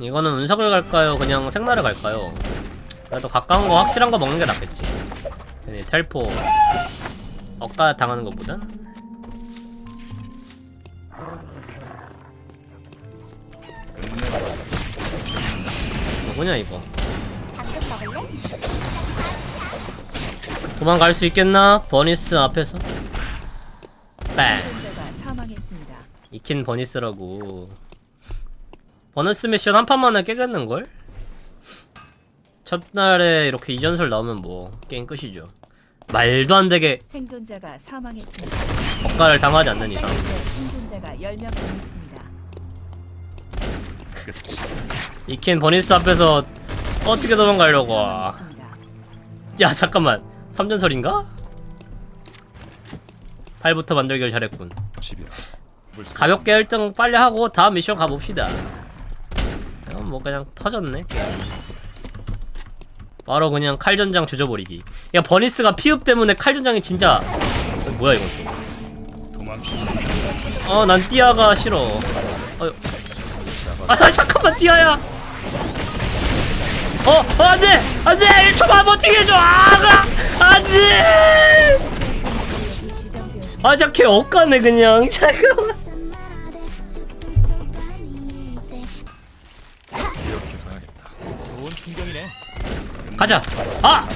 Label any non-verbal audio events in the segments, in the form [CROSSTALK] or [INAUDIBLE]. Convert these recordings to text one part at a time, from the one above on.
이거는 운석을 갈까요? 그냥 생나를 갈까요? 그래도 가까운 거 확실한 거 먹는 게 낫겠지. 괜히 텔포 억가 당하는 것보단. 뭐냐 이거? 도망갈 수 있겠나? 버니스 앞에서. 빵. 익힌 버니스라고. 버니스 미션 한 판만에 깨겠는걸? 첫날에 이렇게 이전설 나오면 뭐 게임 끝이죠. 말도 안 되게 생존자가 사망했습니다. 억가를 당하지 않는 이상. 생존자가 10명 남았습니다. 익힌 버니스 앞에서 어떻게 도망가려고. 사망했습니다. 야 잠깐만. 3전설인가? 8부터 만들기를 잘했군. 가볍게 1등 빨리 하고 다음 미션 가봅시다. 뭐 그냥 터졌네. 바로 그냥 칼전장 조져버리기. 야 버니스가 피읍 때문에 칼전장이 진짜 어, 뭐야 이거? 어난 띠아가 싫어. 어, 아 잠깐만 띠아야. 어, 어 안돼 안돼 1초만 버티게 해줘. 아가 안돼. 아 자걔 억가네 그냥 [LAUGHS] 잠깐만. 가자. 아.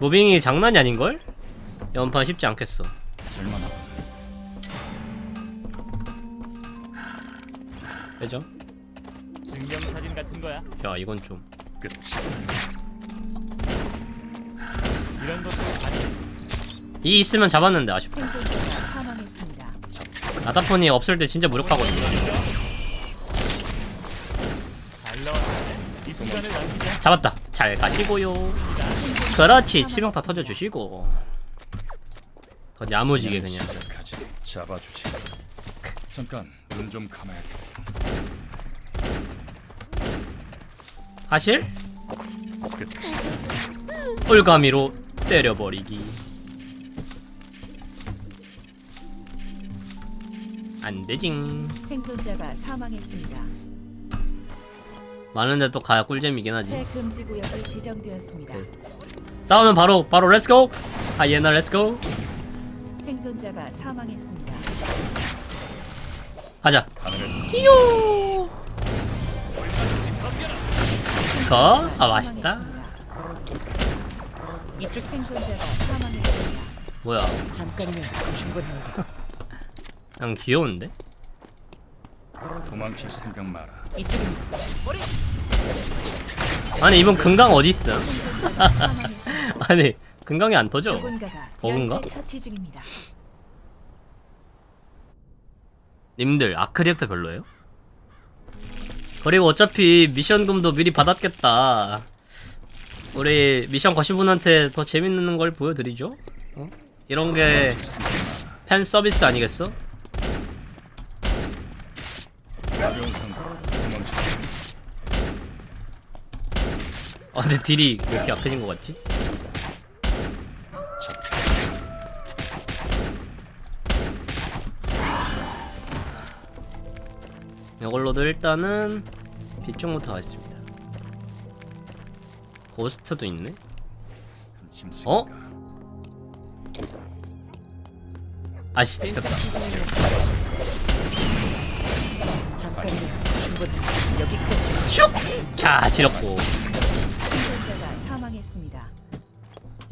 무빙이 장난이 아닌걸? 연판 쉽지 않겠어. 그죠? 증명 사진 같은 거야. 야 이건 좀 끝이 이런 것도 아니. 이 있으면 잡았는데 아쉽다 생존자가 사망했습니다. 나다폰이 없을 때 진짜 무력하거든요 잡았다 잘 가시고요 그렇지 치명타 터져주시고 더 야무지게 그냥. 잡아주지. 잠깐 눈 좀 감아야겠다. 사실 끝이 올가미로 때려버리기 안 되징 생존자가 사망했습니다. 많은데 또 가야 꿀잼이긴 하지 새 금지 구역이 지정되었습니다. 네. 싸우면 바로 바로 렛츠고 하이에나 렛츠고 생존자가 사망했습니다. 가자 히요 거? 아 맛있다. 이쪽 생존자가 사망했습니다. 뭐야 잠깐이면. 그냥 귀여운데? 도망칠 생각 마라. 이쪽입니다. 아니 이번 금강 어디 있어? [LAUGHS] 아니 금강이 안 터져? 누군가가 버그인가? 연쇄 처치 중입니다. 님들 아크리액터 별로예요? 그리고 어차피 미션금도 미리 받았겠다. 우리 미션 거신 분한테 더 재밌는 걸 보여드리죠? 어? 이런 게 팬 서비스 아니겠어? 가벼운 상태로 도망치. 아 근데 딜이 왜 이렇게 약해진 것 같지? 이걸로도 일단은 비쪽부터 가겠습니다. 고스트도 있네? 어? 아씨 됐다. 슉! 캬 지렸고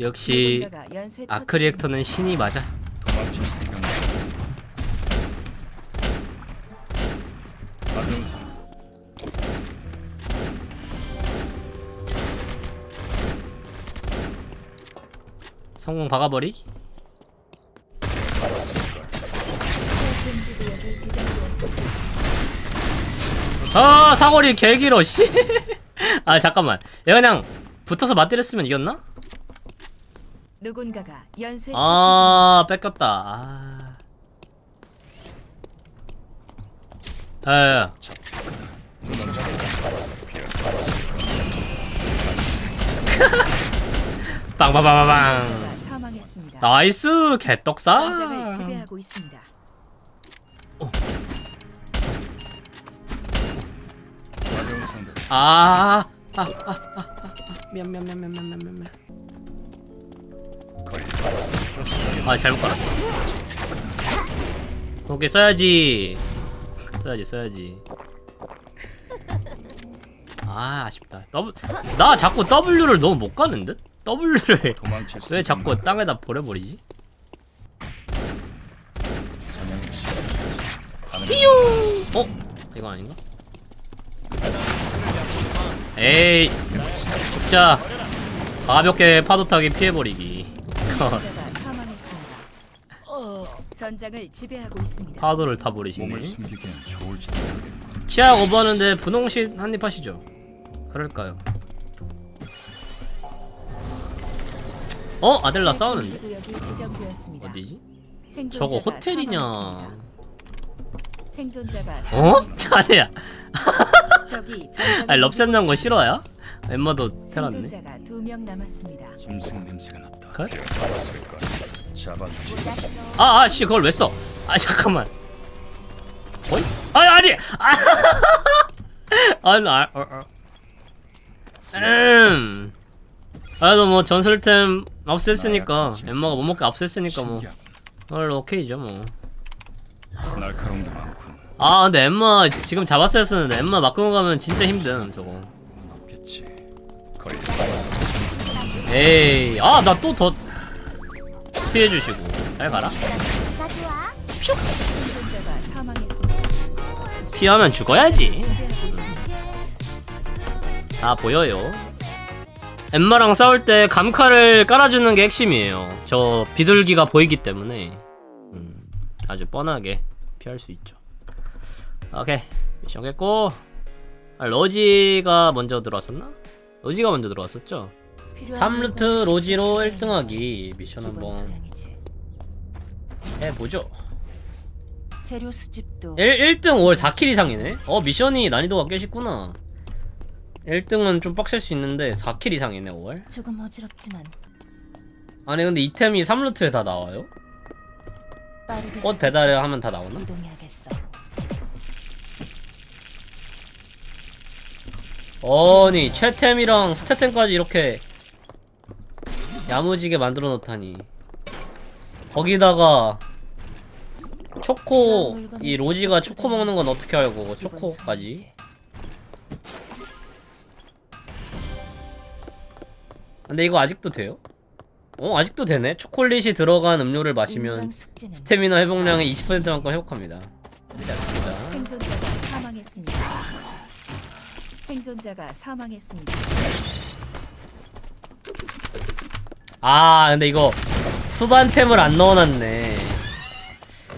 역시 처치 아크 리액터는 신이 맞아. 성공 박아버리기? 아 사거리 개길어 씨 아 [LAUGHS] 잠깐만 얘 그냥 붙어서 맞대렸으면 이겼나? 누군가가 연쇄 아 뺏겼다 아 야야야. [LAUGHS] 사망했습니다. 나이스 개떡사 지배하고 있습니다. 아, 아, 아, 아, 아, 아, 미안, 미안, 미안, 미안, 미안, 미안, 미안. 아, 잘못 깔았다. 오케이, 써야지. 써야지, 써야지. 아, 아쉽다. W, 나 자꾸 W를 너무 못 가는 듯? W를 왜 자꾸 땅에다 보내버리지? 삐용. 어? 이거 아닌가? 에이 죽자 가볍게 파도 타기 피해버리기 전장을 지배하고 있습니다. 파도를 타버리시네 몸을 숨기기엔 좋을지도 모르겠고. 치약 오버하는데 분홍신 한입 하시죠 그럴까요? 어? 아델라 싸우는데? 구역이 지정되었습니다. 어디지? 생존자가 저거 호텔이냐 사망했습니다. 생존자가 어? 사망했습니다. 자네야 적이 전장을 [LAUGHS] 아니 럽센 난거 지배하고 싫어야? 엠마도. 테랐네 생존자가 두 명 남았습니다. 짐승 냄새가 났다. 컷? 잡아주지. 아, 아, 씨, 그걸 왜 써? 아, 잠깐만. 어이? 아니, 아니! 아, [LAUGHS] 아, 어, 어. 음. 그래도 뭐 전설템 없앴으니까, 엠마가 못 먹게 없앴으니까 뭐. 헐, 오케이죠, 뭐. 날카로운 게 많군. 아, 근데 엠마 지금 잡았어야 했는데, 엠마 막고 가면 진짜 힘듦, 저거. 에이, 아, 나 또 더 피해주시고. 잘 가라. 사망했습니다. 피하면 죽어야지. 다 보여요. 엠마랑 싸울 때 감칼을 깔아주는 게 핵심이에요. 저 비둘기가 보이기 때문에 음, 아주 뻔하게 피할 수 있죠. 오케이 미션 했고 아, 로지가 먼저 들어왔었나? 로지가 먼저 들어왔었죠. 3루트 로지로 1등하기 미션 한번 해보죠. 재료 수집도 1, 1등 5월 4킬 이상이네? 어 미션이 난이도가 꽤 쉽구나 1등은 좀 빡셀 수 있는데 4킬 이상이네 5월 조금 어지럽지만 아니 근데 이템이 3루트에 다 나와요? 꽃 배달을 하면 다 나오나? 이동해야겠어. 아니 최템이랑 스태템까지 이렇게 야무지게 만들어 놓다니. 거기다가 초코 이 로지가 초코 먹는 건 어떻게 알고 초코까지? 근데 이거 아직도 돼요? 어 아직도 되네? 초콜릿이 들어간 음료를 마시면 스태미나 회복량의 20%만큼 회복합니다 생존자가 사망했습니다. 아 근데 이거 후반템을 안 넣어놨네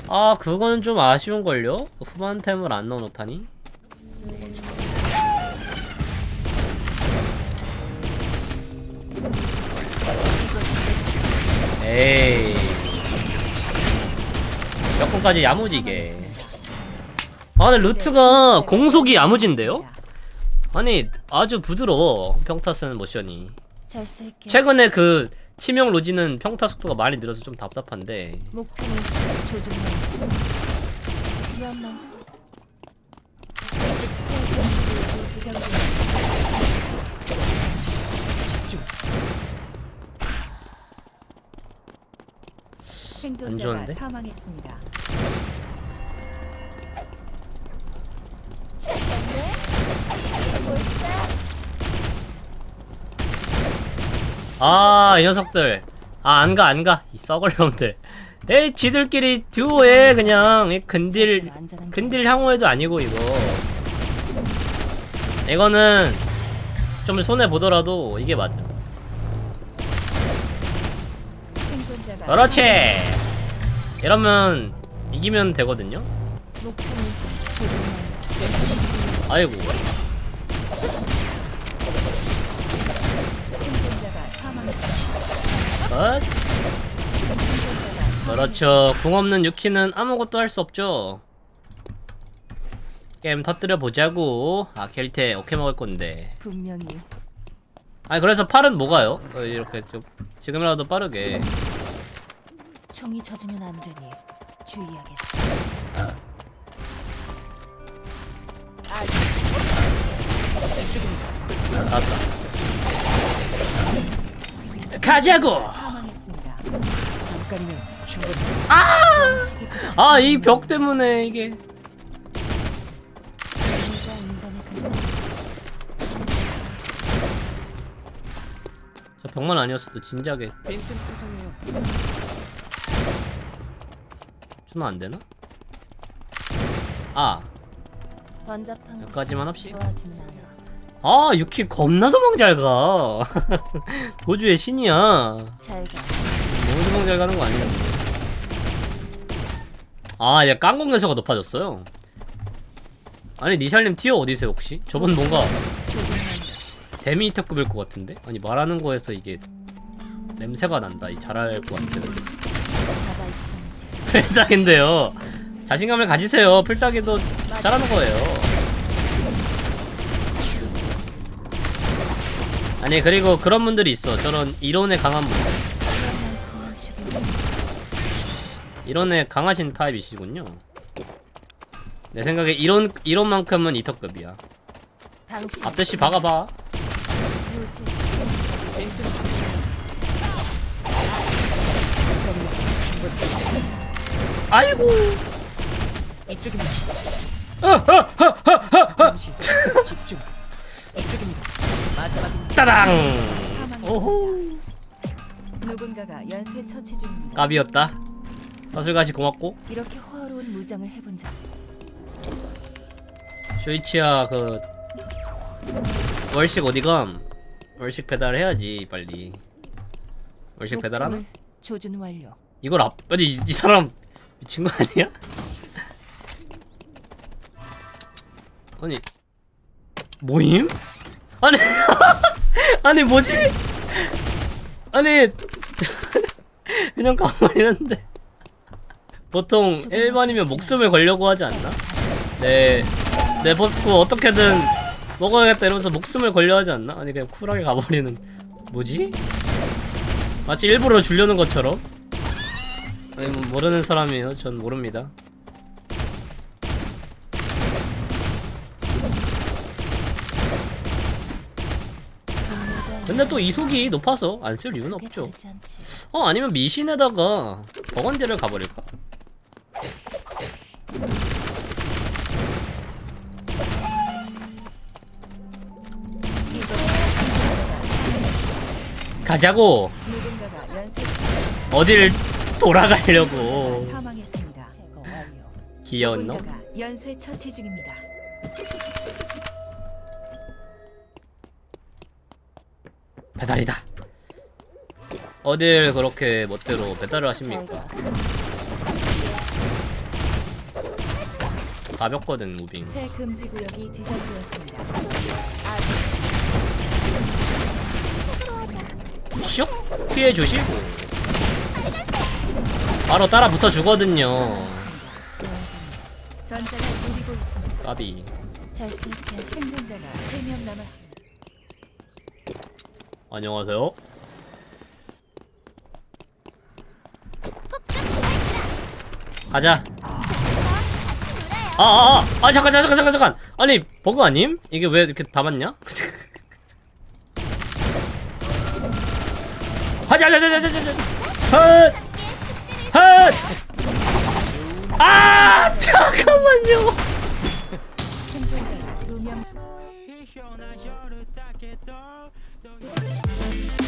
아 그건 좀 아쉬운걸요? 후반템을 안 넣어놓다니 에이 몇 번까지 야무지게 아 근데 루트가 공속이 야무진데요? 아니 아주 부드러워 평타 쓰는 모션이 잘 쓸게. 최근에 그 치명 로지는 평타 속도가 많이 늘어서 좀 답답한데 목표는 조종만. 위험만. 생존자가 좋은데? 사망했습니다. 아 이 녀석들. 아 안 가 안 가. 이 썩을 놈들. 에이 지들끼리 듀오해 그냥 이 근딜 근딜 향후에도 아니고 이거. 이거는 좀 손해 보더라도 이게 맞아. 그렇지! 이러면 이기면 되거든요. 아이고 컷 그렇죠. 궁 없는 유키는 아무것도 할 수 없죠. 게임 터뜨려 보자고. 아 켈테 오케이 먹을 건데. 분명히 아니 그래서 팔은 뭐가요? 어, 이렇게 좀 지금이라도 빠르게. 총이 젖으면 안 되니 주의하겠어. 나왔다 가자고. 잠깐이면 충분히 아 이 벽 때문에 이게 인간의 저 벽만 아니었어도 진작에 주면 안 되나? 아, 번잡한 여기까지만 합시다. 않아. 아 유키 겁나 도망 잘 가. [LAUGHS] 도주의 신이야. 잘 가. 도망 잘 가는 거 아니야? 아, 얘 깡공 요소가 높아졌어요. 아니 니샬님 티어 어디세요 혹시? 저분 뭔가 데미터급일 것 같은데? 아니 말하는 거에서 이게 냄새가 난다. 이 잘할 것 입성지. [LAUGHS] 필딱인데요. 자신감을 가지세요. 필딱이도 잘하는 거예요. 아니 그리고 그런 분들이 있어. 저런 이론에 강한 분들. 죽여. 이론에 강하신 타입이시군요. 내 생각에 이론 이론만큼은 이터급이야. 당신 앞대시 박아봐. 아이고. 따당. 오호. 누군가가 연쇄 처치 중입니다. 까비였다. 서술가시 고맙고. 이렇게 호화로운 무장을 해본 적 쇼이치야 그 월식 어디감? 월식 배달 해야지 빨리. 월식? 목표물 조준 완료. 이걸 앞 아니 이, 이 사람 미친 거 아니야? 아니 모임? 아니 [LAUGHS] 아니 뭐지? 아니 [LAUGHS] 그냥 가만히 있는데 보통 일반이면 목숨을 걸려고 하지 않나? 네, 네 버스코 어떻게든 먹어야겠다 이러면서 목숨을 걸려 하지 않나? 아니 그냥 쿨하게 가버리는 뭐지? 마치 일부러 주려는 것처럼 아니 뭐 모르는 사람이에요. 전 모릅니다. 근데 또 이속이 높아서 안 쓸 이유는 없죠. 어 아니면 미신에다가 버건디를 가버릴까? 가자고 어딜 돌아가려고. 귀여운 놈. 연쇄 처치 중입니다. 배달이다. 어딜 그렇게 멋대로 배달을 하십니까? 가볍거든 무빙. 새 금지 구역이 지정되었습니다. 슉 피해 주시고 바로 따라 붙어 주거든요. 전장을 노리고 있습니다. 까비. 잘 쓸게. 생존자가 3명 남았습니다. 안녕하세요. 가자. 아, 아, 아, 아, 잠깐, 잠깐, 잠깐, 잠깐. 아니, 버그 아님? 이게 왜 이렇게 다 맞냐? 하자, 하자, 하자, 하자, 하자. 헛! 헛! 아, 잠깐만요. tell you.